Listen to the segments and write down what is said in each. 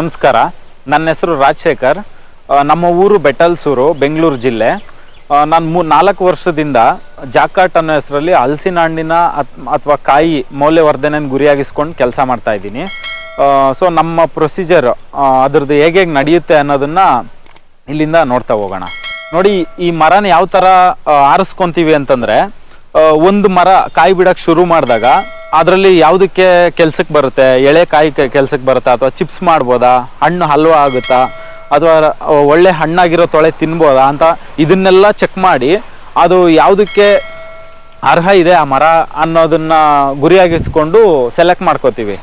ನಮಸ್ಕಾರ. ನನ್ನ ಹೆಸರು ರಾಜಶೇಖರ್. ನಮ್ಮ ಊರು ಬೆಟಲ್ಸೂರು ಬೆಂಗಳೂರು ಜಿಲ್ಲೆ. ನಾನು ಮೂ, ನಾಲ್ಕು ವರ್ಷದಿಂದ ಜಾಕಾಟ್ ಅನ್ನೋ ಹೆಸರಲ್ಲಿ ಹಲಸಿನ ಹಣ್ಣಿನ ಅಥವಾ ಕಾಯಿ ಮೌಲ್ಯವರ್ಧನೆ ಗುರಿಯಾಗಿಸ್ಕೊಂಡು ಕೆಲಸ ಮಾಡ್ತಾ ಇದ್ದೀನಿ. ಸೊ ನಮ್ಮ ಪ್ರೊಸೀಜರ್ ಅದ್ರದ್ದು ಹೇಗೆ ಹೇಗೆ ನಡೆಯುತ್ತೆ ಅನ್ನೋದನ್ನು ಇಲ್ಲಿಂದ ನೋಡ್ತಾ ಹೋಗೋಣ. ನೋಡಿ, ಈ ಮರನ ಯಾವ ಥರ ಆರಿಸ್ಕೊಂತೀವಿ ಅಂತಂದರೆ ಒಂದು ಮರ ಕಾಯಿ ಬಿಡೋಕ್ಕೆ ಶುರು ಮಾಡಿದಾಗ ಅದರಲ್ಲಿ ಯಾವುದಕ್ಕೆ ಕೆಲ್ಸಕ್ಕೆ ಬರುತ್ತೆ? ಎಳೆ ಕಾಯಿ ಕೆಲ್ಸಕ್ಕೆ ಬರುತ್ತಾ? ಅಥವಾ ಚಿಪ್ಸ್ ಮಾಡ್ಬೋದಾ? ಹಣ್ಣು ಹಲ್ವಾ ಆಗುತ್ತಾ? ಅಥವಾ ಒಳ್ಳೆ ಹಣ್ಣಾಗಿರೋ ತೊಳೆ ತಿನ್ಬೋದಾ ಅಂತ ಇದನ್ನೆಲ್ಲ ಚೆಕ್ ಮಾಡಿ ಅದು ಯಾವುದಕ್ಕೆ ಅರ್ಹ ಇದೆ ಆ ಮರ ಅನ್ನೋದನ್ನು ಗುರಿಯಾಗಿಸ್ಕೊಂಡು ಸೆಲೆಕ್ಟ್ ಮಾಡ್ಕೋತೀವಿ.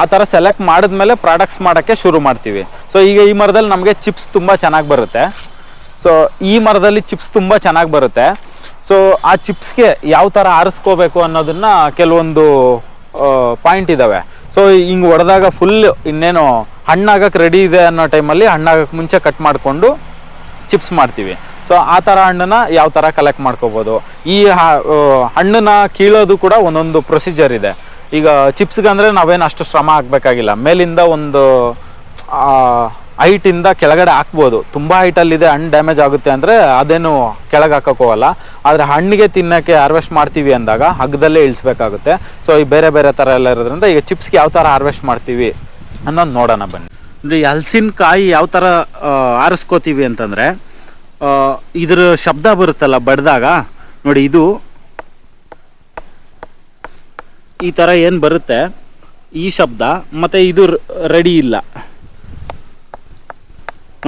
ಆ ಥರ ಸೆಲೆಕ್ಟ್ ಮಾಡಿದ್ಮೇಲೆ ಪ್ರಾಡಕ್ಟ್ಸ್ ಮಾಡೋಕ್ಕೆ ಶುರು ಮಾಡ್ತೀವಿ. ಸೊ ಈಗ ಈ ಮರದಲ್ಲಿ ನಮಗೆ ಚಿಪ್ಸ್ ತುಂಬ ಚೆನ್ನಾಗಿ ಬರುತ್ತೆ. ಸೊ ಈ ಮರದಲ್ಲಿ ಚಿಪ್ಸ್ ತುಂಬ ಚೆನ್ನಾಗಿ ಬರುತ್ತೆ. ಸೊ ಆ ಚಿಪ್ಸ್ಗೆ ಯಾವ ಥರ ಆರಿಸ್ಕೋಬೇಕು ಅನ್ನೋದನ್ನ ಕೆಲವೊಂದು ಪಾಯಿಂಟ್ ಇದ್ದಾವೆ ಸೊ ಹಿಂಗೆ ಹೊಡೆದಾಗ ಫುಲ್ ಇನ್ನೇನು ಹಣ್ಣಾಗಕ್ಕೆ ರೆಡಿ ಇದೆ ಅನ್ನೋ ಟೈಮಲ್ಲಿ ಹಣ್ಣಾಗಕ್ಕೆ ಮುಂಚೆ ಕಟ್ ಮಾಡಿಕೊಂಡು ಚಿಪ್ಸ್ ಮಾಡ್ತೀವಿ. ಸೊ ಆ ಥರ ಹಣ್ಣನ್ನ ಯಾವ ಥರ ಕಲೆಕ್ಟ್ ಮಾಡ್ಕೋಬೋದು? ಈ ಹಣ್ಣನ್ನ ಕೀಳೋದು ಕೂಡ ಒಂದೊಂದು ಪ್ರೊಸೀಜರ್ ಇದೆ. ಈಗ ಚಿಪ್ಸ್ಗೆ ಅಂದರೆ ನಾವೇನು ಅಷ್ಟು ಶ್ರಮ ಹಾಕಬೇಕಾಗಿಲ್ಲ ಮೇಲಿಂದ ಒಂದು ಹೈಟಿಂದ ಕೆಳಗಡೆ ಹಾಕ್ಬೋದು. ತುಂಬ ಹೈಟಲ್ಲಿದೆ ಹಣ್ಣು ಡ್ಯಾಮೇಜ್ ಆಗುತ್ತೆ ಅಂದರೆ ಅದೇನು ಕೆಳಗೆ ಹಾಕೋಕ್ಕೋಗಲ್ಲ ಆದರೆ ಹಣ್ಣಿಗೆ ತಿನ್ನೋಕ್ಕೆ ಹಾರ್ವೆಸ್ಟ್ ಮಾಡ್ತೀವಿ ಅಂದಾಗ ಹಗ್ಗದಲ್ಲೇ ಇಳಿಸ್ಬೇಕಾಗುತ್ತೆ. ಸೊ ಈ ಬೇರೆ ಬೇರೆ ಥರ ಎಲ್ಲ ಇರೋದ್ರಿಂದ ಈಗ ಚಿಪ್ಸ್ಗೆ ಯಾವ ಥರ ಹಾರ್ವೆಸ್ಟ್ ಮಾಡ್ತೀವಿ ಅನ್ನೋದು ನೋಡೋಣ ಬನ್ನಿ. ಅಂದ್ರೆ ಹಲ್ಸಿನ ಕಾಯಿ ಯಾವ ಥರ ಆರಿಸ್ಕೋತೀವಿ ಅಂತಂದರೆ ಇದ್ರ ಶಬ್ದ ಬರುತ್ತಲ್ಲ ಬಡ್ದಾಗ, ನೋಡಿ ಇದು. ಈ ಥರ ಏನು ಬರುತ್ತೆ? ಈ ಶಬ್ದ, ಮತ್ತು ಇದು ರೆಡಿ ಇಲ್ಲ.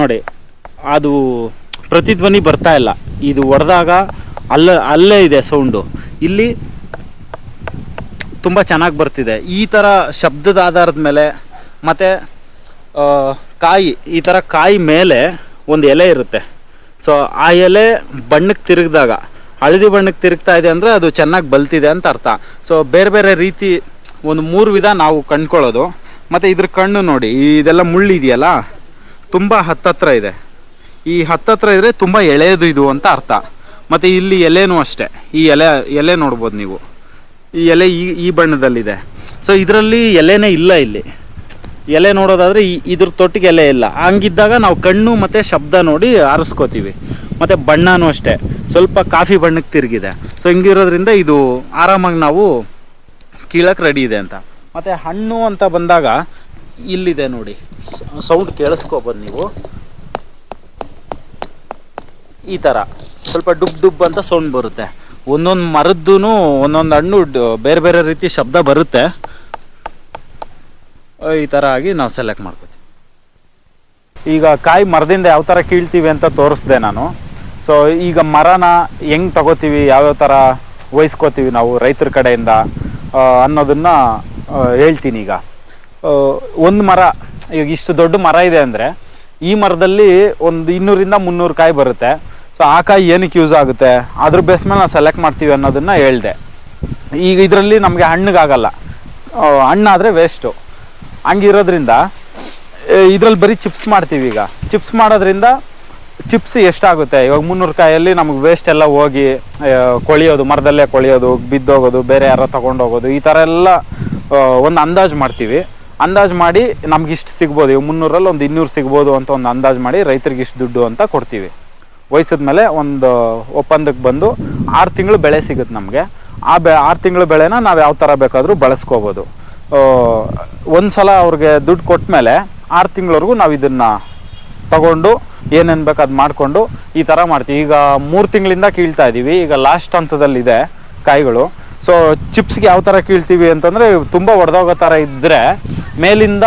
ನೋಡಿ, ಅದು ಪ್ರತಿಧ್ವನಿ ಬರ್ತಾ ಇಲ್ಲ. ಇದು ಹೊಡೆದಾಗ ಅಲ್ಲ, ಅಲ್ಲೇ ಇದೆ ಸೌಂಡು. ಇಲ್ಲಿ ತುಂಬ ಚೆನ್ನಾಗಿ ಬರ್ತಿದೆ. ಈ ಥರ ಶಬ್ದದ ಆಧಾರದ ಮೇಲೆ ಮತ್ತು ಕಾಯಿ, ಈ ಥರ ಕಾಯಿ ಮೇಲೆ ಒಂದು ಎಲೆ ಇರುತ್ತೆ. ಸೊ ಆ ಎಲೆ ಬಣ್ಣಕ್ಕೆ ತಿರುಗಿದಾಗ, ಹಳದಿ ಬಣ್ಣಕ್ಕೆ ತಿರುಗ್ತಾ ಇದೆ ಅಂದರೆ ಅದು ಚೆನ್ನಾಗಿ ಬಲ್ತಿದೆ ಅಂತ ಅರ್ಥ. ಸೊ ಬೇರೆ ಬೇರೆ ರೀತಿ ಒಂದು ಮೂರು ವಿಧ ನಾವು ಕಂಡ್ಕೊಳ್ಳೋದು. ಮತ್ತು ಇದ್ರ ಕಣ್ಣು ನೋಡಿ, ಇದೆಲ್ಲ ಮುಳ್ಳಿದೆಯಲ್ಲ ತುಂಬ ಹತ್ತತ್ರ ಇದೆ. ಈ ಹತ್ತತ್ರ ಇದ್ರೆ ತುಂಬ ಎಳೆಯದು ಇದು ಅಂತ ಅರ್ಥ. ಮತ್ತು ಇಲ್ಲಿ ಎಲೆನೂ ಅಷ್ಟೇ. ಈ ಎಲೆ ಎಲೆ ನೋಡ್ಬೋದು ನೀವು. ಈ ಎಲೆ ಈ ಈ ಬಣ್ಣದಲ್ಲಿದೆ. ಸೊ ಇದರಲ್ಲಿ ಎಲೆನೇ ಇಲ್ಲ ಇಲ್ಲಿ. ಎಲೆ ನೋಡೋದಾದ್ರೆ ಇದ್ರ ತೊಟ್ಟಿಗೆ ಎಲೆ ಇಲ್ಲ. ಹಂಗಿದ್ದಾಗ ನಾವು ಕಣ್ಣು ಮತ್ತು ಶಬ್ದ ನೋಡಿ ಆರಿಸ್ಕೋತೀವಿ. ಮತ್ತು ಬಣ್ಣನೂ ಅಷ್ಟೇ. ಸ್ವಲ್ಪ ಕಾಫಿ ಬಣ್ಣಕ್ಕೆ ತಿರುಗಿದೆ. ಸೊ ಹಿಂಗಿರೋದ್ರಿಂದ ಇದು ಆರಾಮಾಗಿ ನಾವು ಕೀಳಕ್ಕೆ ರೆಡಿ ಇದೆ ಅಂತ. ಮತ್ತು ಹಣ್ಣು ಅಂತ ಬಂದಾಗ ಇಲ್ಲಿದೆ ನೋಡಿ. ಸೌಂಡ್ ಕೇಳಿಸ್ಕೊಬೋದು ನೀವು. ಈ ಥರ ಸ್ವಲ್ಪ ಡುಬ್ ಡುಬ್ ಅಂತ ಸೌಂಡ್ ಬರುತ್ತೆ. ಒಂದೊಂದು ಮರದ್ದು ಒಂದೊಂದು ಹಣ್ಣು ಬೇರೆ ಬೇರೆ ರೀತಿ ಶಬ್ದ ಬರುತ್ತೆ. ಈ ಥರ ಆಗಿ ನಾವು ಸೆಲೆಕ್ಟ್ ಮಾಡ್ಕೋತೀವಿ. ಈಗ ಕಾಯಿ ಮರದಿಂದ ಯಾವ ಥರ ಕೀಳ್ತೀವಿ ಅಂತ ತೋರಿಸ್ದೆ ನಾನು. ಸೊ ಈಗ ಮರನ ಹೆಂಗೆ ತಗೋತೀವಿ, ಯಾವ್ಯಾವ ಥರ ವಹಿಸ್ಕೋತೀವಿ ನಾವು ರೈತರ ಕಡೆಯಿಂದ ಅನ್ನೋದನ್ನ ಹೇಳ್ತೀನಿ ಈಗ. ಒಂದು ಮರ ಈಗ ಇಷ್ಟು ದೊಡ್ಡ ಮರ ಇದೆ ಅಂದರೆ ಈ ಮರದಲ್ಲಿ ಒಂದು ಇನ್ನೂರಿಂದ ಮುನ್ನೂರು ಕಾಯಿ ಬರುತ್ತೆ. ಸೊ ಆ ಕಾಯಿ ಏನಕ್ಕೆ ಯೂಸ್ ಆಗುತ್ತೆ? ಅದ್ರ ಬೇಸ್ ಮೇಲೆ ನಾವು ಸೆಲೆಕ್ಟ್ ಮಾಡ್ತೀವಿ ಅನ್ನೋದನ್ನು ಹೇಳಿದೆ. ಈಗ ಇದರಲ್ಲಿ ನಮಗೆ ಹಣ್ಣಿಗಾಗಲ್ಲ. ಹಣ್ಣಾದರೆ ವೇಸ್ಟು ಹಂಗಿರೋದ್ರಿಂದ ಇದರಲ್ಲಿ ಬರೀ ಚಿಪ್ಸ್ ಮಾಡ್ತೀವಿ ಈಗ. ಚಿಪ್ಸ್ ಮಾಡೋದ್ರಿಂದ ಚಿಪ್ಸ್ ಎಷ್ಟಾಗುತ್ತೆ? ಇವಾಗ ಮುನ್ನೂರು ಕಾಯಲ್ಲಿ ನಮಗೆ ವೇಸ್ಟ್ ಎಲ್ಲ ಹೋಗಿ ಕೊಳೆಯೋದು, ಮರದಲ್ಲೇ ಕೊಳಿಯೋದು, ಬಿದ್ದೋಗೋದು, ಬೇರೆ ಯಾರೋ ತೊಗೊಂಡೋಗೋದು, ಈ ಥರ ಎಲ್ಲ ಒಂದು ಅಂದಾಜು ಮಾಡ್ತೀವಿ. ಅಂದಾಜು ಮಾಡಿ ನಮ್ಗೆ ಇಷ್ಟು ಸಿಗ್ಬೋದು. ಇವು ಮುನ್ನೂರಲ್ಲಿ ಒಂದು ಇನ್ನೂರು ಸಿಗ್ಬೋದು ಅಂತ ಒಂದು ಅಂದಾಜು ಮಾಡಿ ರೈತರಿಗೆ ಇಷ್ಟು ದುಡ್ಡು ಅಂತ ಕೊಡ್ತೀವಿ. ವಹಿಸಿದ್ಮೇಲೆ ಒಂದು ಒಪ್ಪಂದಕ್ಕೆ ಬಂದು ಆರು ತಿಂಗಳು ಬೆಳೆ ಸಿಗುತ್ತೆ ನಮಗೆ. ಆ ಬೆ, ಆರು ತಿಂಗಳು ಬೆಳೆನ ನಾವು ಯಾವ ಥರ ಬೇಕಾದರೂ ಬಳಸ್ಕೋಬೋದು. ಒಂದು ಸಲ ಅವ್ರಿಗೆ ದುಡ್ಡು ಕೊಟ್ಟ ಮೇಲೆ ಆರು ತಿಂಗಳವರೆಗೂ ನಾವು ಇದನ್ನು ತಗೊಂಡು ಏನೇನು ಬೇಕು ಅದು ಮಾಡಿಕೊಂಡು ಈ ಥರ ಮಾಡ್ತೀವಿ. ಈಗ ಮೂರು ತಿಂಗಳಿಂದ ಕೀಳ್ತಾ ಇದ್ದೀವಿ ಈಗ ಲಾಸ್ಟ್ ಹಂತದಲ್ಲಿದೆ ಕಾಯಿಗಳು. ಸೊ ಚಿಪ್ಸ್ಗೆ ಯಾವ ಥರ ಕೀಳ್ತೀವಿ ಅಂತಂದರೆ ತುಂಬ ಒಡೆದೋಗೋ ಥರ ಇದ್ದರೆ ಮೇಲಿಂದ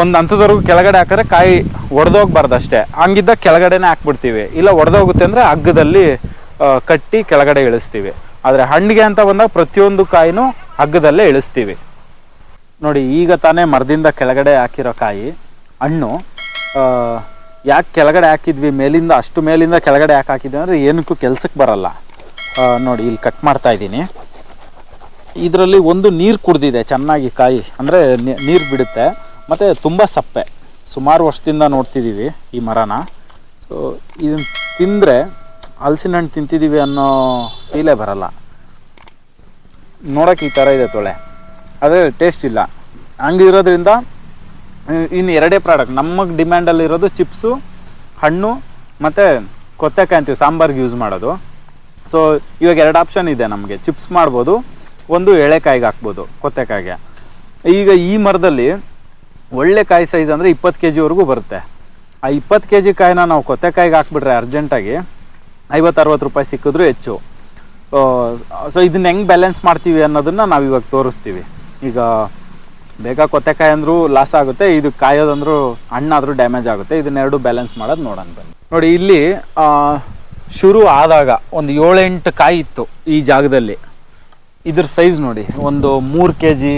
ಒಂದು ಹಂತದವರೆಗೂ ಕೆಳಗಡೆ ಹಾಕಿದ್ರೆ ಕಾಯಿ ಒಡೆದೋಗ್ಬಾರ್ದು ಅಷ್ಟೇ ಹಂಗಿದ್ದ ಕೆಳಗಡೆನೆ ಹಾಕ್ಬಿಡ್ತೀವಿ. ಇಲ್ಲ ಒಡೆದೋಗುತ್ತೆ ಅಂದರೆ ಹಗ್ಗದಲ್ಲಿ ಕಟ್ಟಿ ಕೆಳಗಡೆ ಇಳಿಸ್ತೀವಿ. ಆದರೆ ಹಣ್ಣಿಗೆ ಅಂತ ಬಂದಾಗ ಪ್ರತಿಯೊಂದು ಕಾಯಿನೂ ಹಗ್ಗದಲ್ಲೇ ಇಳಿಸ್ತೀವಿ. ನೋಡಿ, ಈಗ ತಾನೇ ಮರದಿಂದ ಕೆಳಗಡೆ ಹಾಕಿರೋ ಕಾಯಿ, ಹಣ್ಣು ಯಾಕೆ ಕೆಳಗಡೆ ಹಾಕಿದ್ವಿ, ಮೇಲಿಂದ ಅಷ್ಟು ಮೇಲಿಂದ ಕೆಳಗಡೆ ಯಾಕೆ ಹಾಕಿದ್ವಿ ಅಂದರೆ ಏನಕ್ಕೂ ಕೆಲ್ಸಕ್ಕೆ ಬರಲ್ಲ. ನೋಡಿ, ಇಲ್ಲಿ ಕಟ್ ಮಾಡ್ತಾ ಇದ್ದೀನಿ. ಇದರಲ್ಲಿ ಒಂದು ನೀರು ಕುಡ್ದಿದೆ, ಚೆನ್ನಾಗಿ ಕಾಯಿ, ಅಂದರೆ ನೀರು ಬಿಡುತ್ತೆ. ಮತ್ತು ತುಂಬ ಸಪ್ಪೆ. ಸುಮಾರು ವರ್ಷದಿಂದ ನೋಡ್ತಿದ್ದೀವಿ ಈ ಮರನ. ಸೊ ಇದನ್ನು ತಿಂದರೆ ಹಲಸಿನ ಹಣ್ಣು ತಿಂತಿದ್ದೀವಿ ಅನ್ನೋ ಫೀಲೇ ಬರಲ್ಲ. ನೋಡೋಕೆ ಈ ಥರ ಇದೆ ತೊಳೆ. ಅದೇ ಟೇಸ್ಟ್ ಇಲ್ಲ. ಹಂಗಿರೋದ್ರಿಂದ ಇನ್ನು ಎರಡೇ ಪ್ರಾಡಕ್ಟ್ ನಮಗೆ ಡಿಮ್ಯಾಂಡಲ್ಲಿರೋದು ಚಿಪ್ಸು ಹಣ್ಣು, ಮತ್ತು ಕೊತ್ತೆಕಾಯಿ ಅಂತೀವಿ, ಸಾಂಬಾರ್ಗೆ ಯೂಸ್ ಮಾಡೋದು. ಸೊ ಇವಾಗ ಎರಡು ಆಪ್ಷನ್ ಇದೆ ನಮಗೆ. ಚಿಪ್ಸ್ ಮಾಡ್ಬೋದು ಒಂದು ಎಳೆಕಾಯಿಗೆ ಹಾಕ್ಬೋದು, ಕೊತ್ತೆಕಾಯಿಗೆ. ಈಗ ಈ ಮರದಲ್ಲಿ ಒಳ್ಳೆ ಕಾಯಿ ಸೈಜ್ ಅಂದರೆ ಇಪ್ಪತ್ತು ಕೆ ಜಿವರೆಗೂ ಬರುತ್ತೆ. ಆ ಇಪ್ಪತ್ತು ಕೆ ಜಿ ಕಾಯಿನ ನಾವು ಕೊತ್ತೆಕಾಯಿಗೆ ಹಾಕ್ಬಿಟ್ರೆ ಅರ್ಜೆಂಟಾಗಿ ಐವತ್ತು ಅರವತ್ತು ರೂಪಾಯಿ ಸಿಕ್ಕಿದ್ರು ಹೆಚ್ಚು. ಸೊ ಇದನ್ನ ಹೆಂಗೆ ಬ್ಯಾಲೆನ್ಸ್ ಮಾಡ್ತೀವಿ ಅನ್ನೋದನ್ನು ನಾವು ಇವಾಗ ತೋರಿಸ್ತೀವಿ. ಈಗ ಬೇಗ ಕೊತ್ತೆಕಾಯಿ ಅಂದರೂ ಲಾಸ್ ಆಗುತ್ತೆ, ಇದು ಕಾಯೋದಂದ್ರೂ ಹಣ್ಣಾದರೂ ಡ್ಯಾಮೇಜ್ ಆಗುತ್ತೆ, ಇದನ್ನೆರಡು ಬ್ಯಾಲೆನ್ಸ್ ಮಾಡೋದು ನೋಡೋಣ ಬನ್ನಿ. ನೋಡಿ, ಇಲ್ಲಿ ಶುರು ಆದಾಗ ಒಂದು ಏಳೆಂಟು ಕಾಯಿ ಇತ್ತು ಈ ಜಾಗದಲ್ಲಿ. ಇದ್ರ ಸೈಜ್ ನೋಡಿ, ಒಂದು ಮೂರು ಕೆ ಜಿ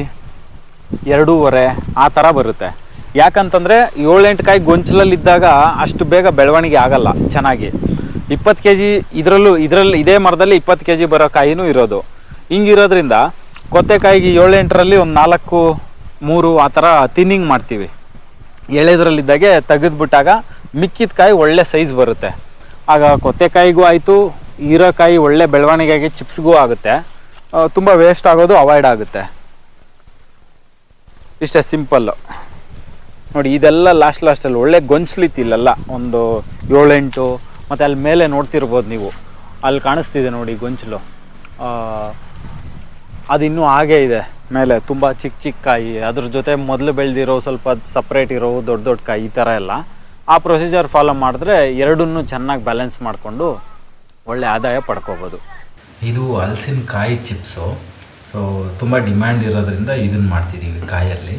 ಎರಡೂವರೆ, ಆ ಥರ ಬರುತ್ತೆ. ಯಾಕಂತಂದರೆ ಏಳೆಂಟು ಕಾಯಿ ಗೊಂಚಲಲ್ಲಿದ್ದಾಗ ಅಷ್ಟು ಬೇಗ ಬೆಳವಣಿಗೆ ಆಗಲ್ಲ ಚೆನ್ನಾಗಿ. ಇಪ್ಪತ್ತು ಕೆ ಜಿ ಇದರಲ್ಲೂ, ಇದರಲ್ಲಿ, ಇದೇ ಮರದಲ್ಲಿ ಇಪ್ಪತ್ತು ಕೆ ಜಿ ಬರೋ ಕಾಯಿನೂ ಇರೋದು. ಹಿಂಗಿರೋದ್ರಿಂದ ಕೊತ್ತೆಕಾಯಿಗೆ ಏಳೆಂಟರಲ್ಲಿ ಒಂದು ನಾಲ್ಕು, ಮೂರು ಆ ಥರ ತಿನ್ನಿಂಗ್ ಮಾಡ್ತೀವಿ. ಎಳೆದ್ರಲ್ಲಿದ್ದಾಗೆ ತೆಗೆದ್ಬಿಟ್ಟಾಗ ಮಿಕ್ಕಿದ ಕಾಯಿ ಒಳ್ಳೆ ಸೈಜ್ ಬರುತ್ತೆ. ಆಗ ಕೊತ್ತೆಕಾಯಿಗೂ ಆಯಿತು ಹೀರೋಕಾಯಿ ಒಳ್ಳೆ ಬೆಳವಣಿಗೆಗೆ ಚಿಪ್ಸ್ಗೂ ಆಗುತ್ತೆ. ತುಂಬ ವೇಸ್ಟ್ ಆಗೋದು ಅವಾಯ್ಡ್ ಆಗುತ್ತೆ. ಇಷ್ಟೇ ಸಿಂಪಲ್ಲು ನೋಡಿ, ಇದೆಲ್ಲ ಲಾಸ್ಟ್ ಲಾಸ್ಟಲ್ಲಿ ಒಳ್ಳೆ ಗೊಂಚ್ಲಿತ್ತಿಲ್ಲಲ್ಲ ಒಂದು ಏಳೆಂಟು, ಮತ್ತು ಅಲ್ಲಿ ಮೇಲೆ ನೋಡ್ತಿರ್ಬೋದು ನೀವು. ಅಲ್ಲಿ ಕಾಣಿಸ್ತಿದೆ ನೋಡಿ ಗೊಂಚಲು. ಅದು ಇನ್ನೂ ಹಾಗೇ ಇದೆ. ಮೇಲೆ ತುಂಬ ಚಿಕ್ಕ ಚಿಕ್ಕ ಕಾಯಿ, ಅದ್ರ ಜೊತೆ ಮೊದಲು ಬೆಳೆದಿರೋ ಸ್ವಲ್ಪ ಸಪ್ರೇಟ್ ಇರೋ ದೊಡ್ಡ ದೊಡ್ಡ ಕಾಯಿ, ಈ ಥರ ಎಲ್ಲ. ಆ ಪ್ರೊಸೀಜರ್ ಫಾಲೋ ಮಾಡಿದ್ರೆ ಎರಡನ್ನೂ ಚೆನ್ನಾಗಿ ಬ್ಯಾಲೆನ್ಸ್ ಮಾಡಿಕೊಂಡು ಒಳ್ಳೆ ಆದಾಯ ಪಡ್ಕೋಬೋದು. ಇದು ಹಲಸಿನಕಾಯಿ ಚಿಪ್ಸು. ಸೊ ತುಂಬ ಡಿಮ್ಯಾಂಡ್ ಇರೋದ್ರಿಂದ ಇದನ್ನು ಮಾಡ್ತಿದ್ದೀವಿ ಕಾಯಲ್ಲಿ.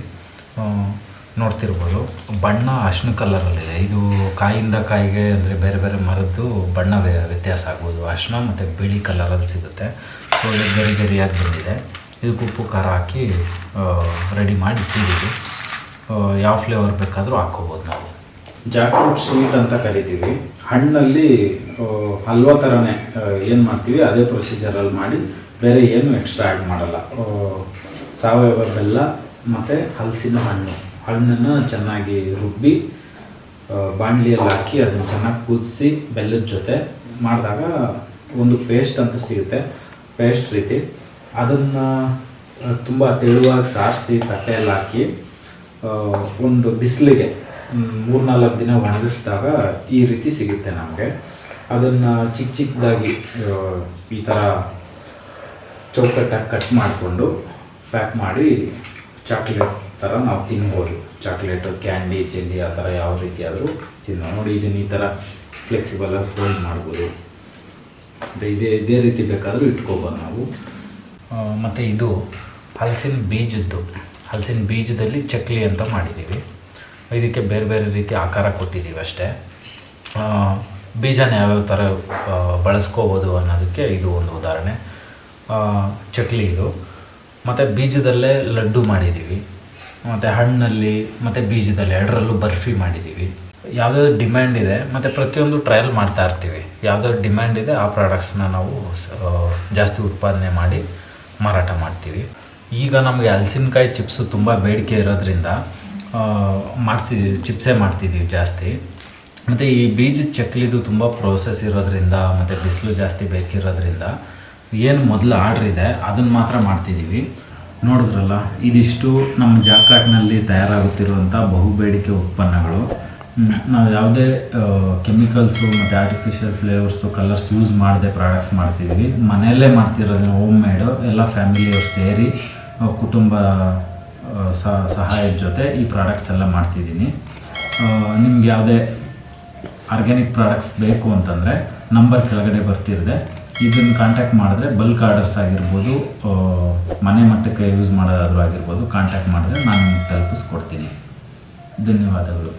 ನೋಡ್ತಿರ್ಬೋದು. ಬಣ್ಣ ಅಶ್ನ ಕಲರಲ್ಲಿದೆ ಇದು. ಕಾಯಿಂದ ಕಾಯಿಗೆ ಅಂದರೆ ಬೇರೆ ಬೇರೆ ಮರದ್ದು ಬಣ್ಣ ವ್ಯ- ವ್ಯತ್ಯಾಸ ಆಗ್ಬೋದು. ಅಶ್ನ ಮತ್ತು ಬಿಳಿ ಕಲರಲ್ಲಿ ಸಿಗುತ್ತೆ. ಸೊ ಇದು ಗರಿ ಗರಿಯಾಗಿ ಬಂದಿದೆ. ಇದಕ್ಕೆ ಉಪ್ಪು, ಖಾರ ಹಾಕಿ ರೆಡಿ ಮಾಡಿ ಇಟ್ಟಿದ್ದೀವಿ. ಯಾವ ಫ್ಲೇವರ್ ಬೇಕಾದರೂ ಹಾಕ್ಕೋಬೋದು ನಾವು. ಜಾಕ್ಫ್ರೂಟ್ ಸ್ವೀಟ್ ಅಂತ ಕರಿತೀವಿ. ಹಣ್ಣಲ್ಲಿ ಹಲ್ವ ಥರನೇ ಏನು ಮಾಡ್ತೀವಿ, ಅದೇ ಪ್ರೊಸೀಜರಲ್ಲಿ ಮಾಡಿ, ಬೇರೆ ಏನು ಎಕ್ಸ್ಟ್ರಾ ಆ್ಯಡ್ ಮಾಡಲ್ಲ. ಸಾವಯವ ಬೆಲ್ಲ ಮತ್ತು ಹಲಸಿನ ಹಣ್ಣು. ಹಣ್ಣನ್ನು ಚೆನ್ನಾಗಿ ರುಬ್ಬಿ ಬಾಣಲಿಯಲ್ಲಿ ಹಾಕಿ ಅದನ್ನು ಚೆನ್ನಾಗಿ ಕುದಿಸಿ, ಬೆಲ್ಲದ ಜೊತೆ ಮಾಡಿದಾಗ ಒಂದು ಪೇಸ್ಟ್ ಅಂತ ಸಿಗುತ್ತೆ. ಪೇಸ್ಟ್ ರೀತಿ. ಅದನ್ನು ತುಂಬ ತೆಳುವಾಗಿ ಸಾರಿಸಿ ತಟ್ಟೆಯಲ್ಲಿ ಹಾಕಿ ಒಂದು ಬಿಸಿಲಿಗೆ ಮೂರ್ನಾಲ್ಕು ದಿನ ಒಣಗಿಸಿದಾಗ ಈ ರೀತಿ ಸಿಗುತ್ತೆ ನಮಗೆ. ಅದನ್ನು ಚಿಕ್ಕ ಚಿಕ್ಕದಾಗಿ ಈ ಥರ ಚೌಕಟ್ಟಾಗಿ ಕಟ್ ಮಾಡಿಕೊಂಡು ಪ್ಯಾಕ್ ಮಾಡಿ ಚಾಕ್ಲೇಟ್ ಥರ ನಾವು ತಿನ್ಬೋದು. ಚಾಕ್ಲೇಟ್ ಕ್ಯಾಂಡಿ ಚೆಂಡಿ ಆ ಥರ ಯಾವ ರೀತಿ ಆದರೂ ತಿನ್ನೋ ನೋಡಿ, ಇದನ್ನು ಈ ಥರ ಫ್ಲೆಕ್ಸಿಬಲಾಗಿ ಫೋಲ್ಡ್ ಮಾಡ್ಬೋದು. ಇದೇ ಇದೇ ರೀತಿ ಬೇಕಾದರೂ ಇಟ್ಕೋಬೋದು ನಾವು. ಮತ್ತು ಇದು ಹಲಸಿನ ಬೀಜದ್ದು, ಹಲಸಿನ ಬೀಜದಲ್ಲಿ ಚಕ್ಲಿ ಅಂತ ಮಾಡಿದ್ದೀವಿ. ಇದಕ್ಕೆ ಬೇರೆ ಬೇರೆ ರೀತಿ ಆಕಾರ ಕೊಟ್ಟಿದ್ದೀವಿ ಅಷ್ಟೇ. ಬೀಜನ ಯಾವ್ಯಾವ ಥರ ಬಳಸ್ಕೋಬೋದು ಅನ್ನೋದಕ್ಕೆ ಇದು ಒಂದು ಉದಾಹರಣೆ. ಚಕ್ಲಿ ಇದು. ಮತ್ತು ಬೀಜದಲ್ಲೇ ಲಡ್ಡು ಮಾಡಿದ್ದೀವಿ. ಮತ್ತು ಹಣ್ಣಲ್ಲಿ, ಮತ್ತು ಬೀಜದಲ್ಲಿ ಎರಡರಲ್ಲೂ ಬರ್ಫಿ ಮಾಡಿದ್ದೀವಿ. ಯಾವುದೋ ಡಿಮ್ಯಾಂಡ್ ಇದೆ, ಮತ್ತು ಪ್ರತಿಯೊಂದು ಟ್ರಯಲ್ ಮಾಡ್ತಾ ಇರ್ತೀವಿ. ಯಾವುದೋ ಡಿಮ್ಯಾಂಡ್ ಇದೆ, ಆ ಪ್ರಾಡಕ್ಟ್ಸ್ನ ನಾವು ಜಾಸ್ತಿ ಉತ್ಪಾದನೆ ಮಾಡಿ ಮಾರಾಟ ಮಾಡ್ತೀವಿ. ಈಗ ನಮಗೆ ಹಲಸಿನಕಾಯಿ ಚಿಪ್ಸು ತುಂಬ ಬೇಡಿಕೆ ಇರೋದ್ರಿಂದ ಮಾಡ್ತಿದ್ದೀವಿ ಚಿಪ್ಸೇ ಮಾಡ್ತಿದ್ದೀವಿ ಜಾಸ್ತಿ. ಮತ್ತು ಈ ಬೀಜದ ಚಕ್ಲಿದು ತುಂಬ ಪ್ರೋಸೆಸ್ ಇರೋದ್ರಿಂದ ಮತ್ತು ಬಿಸಿಲು ಜಾಸ್ತಿ ಬೇಕಿರೋದ್ರಿಂದ ಏನು ಮೊದಲು ಆರ್ಡ್ರ್ ಇದೆ ಅದನ್ನು ಮಾತ್ರ ಮಾಡ್ತಿದ್ದೀವಿ ನೋಡಿದ್ರಲ್ಲ, ಇದಿಷ್ಟು ನಮ್ಮ ಜಾಕಾಟ್ನಲ್ಲಿ ತಯಾರಾಗುತ್ತಿರುವಂಥ ಬಹುಬೇಡಿಕೆ ಉತ್ಪನ್ನಗಳು. ನಾವು ಯಾವುದೇ ಕೆಮಿಕಲ್ಸು ಮತ್ತು ಆರ್ಟಿಫಿಷಿಯಲ್ ಫ್ಲೇವರ್ಸು ಕಲರ್ಸ್ ಯೂಸ್ ಮಾಡದೆ ಪ್ರಾಡಕ್ಟ್ಸ್ ಮಾಡ್ತಿದ್ವಿ. ಮನೆಯಲ್ಲೇ ಮಾಡ್ತಿರೋದು ಹೋಮ್ ಮೇಡು ಎಲ್ಲ ಫ್ಯಾಮಿಲಿಯವ್ರು ಸೇರಿ ಕುಟುಂಬ ಸಹಾಯದ ಜೊತೆ ಈ ಪ್ರಾಡಕ್ಟ್ಸ್ ಎಲ್ಲ ಮಾಡ್ತಿದ್ದೀನಿ. ನಿಮ್ಗೆ ಯಾವುದೇ ಆರ್ಗ್ಯಾನಿಕ್ ಪ್ರಾಡಕ್ಟ್ಸ್ ಬೇಕು ಅಂತಂದರೆ ನಂಬರ್ ಕೆಳಗಡೆ ಬರ್ತಿರದೆ ಇದನ್ನು ಕಾಂಟ್ಯಾಕ್ಟ್ ಮಾಡಿದ್ರೆ ಬಲ್ಕ್ ಆರ್ಡರ್ಸ್ ಆಗಿರ್ಬೋದು ಮನೆ ಮಟ್ಟಕ್ಕೆ ಯೂಸ್ ಮಾಡೋದಾದರೂ ಆಗಿರ್ಬೋದು ಕಾಂಟ್ಯಾಕ್ಟ್ ಮಾಡಿದ್ರೆ ನಾನು ನಿಮ್ಗೆ ತಲುಪಿಸ್ಕೊಡ್ತೀನಿ. ಧನ್ಯವಾದಗಳು.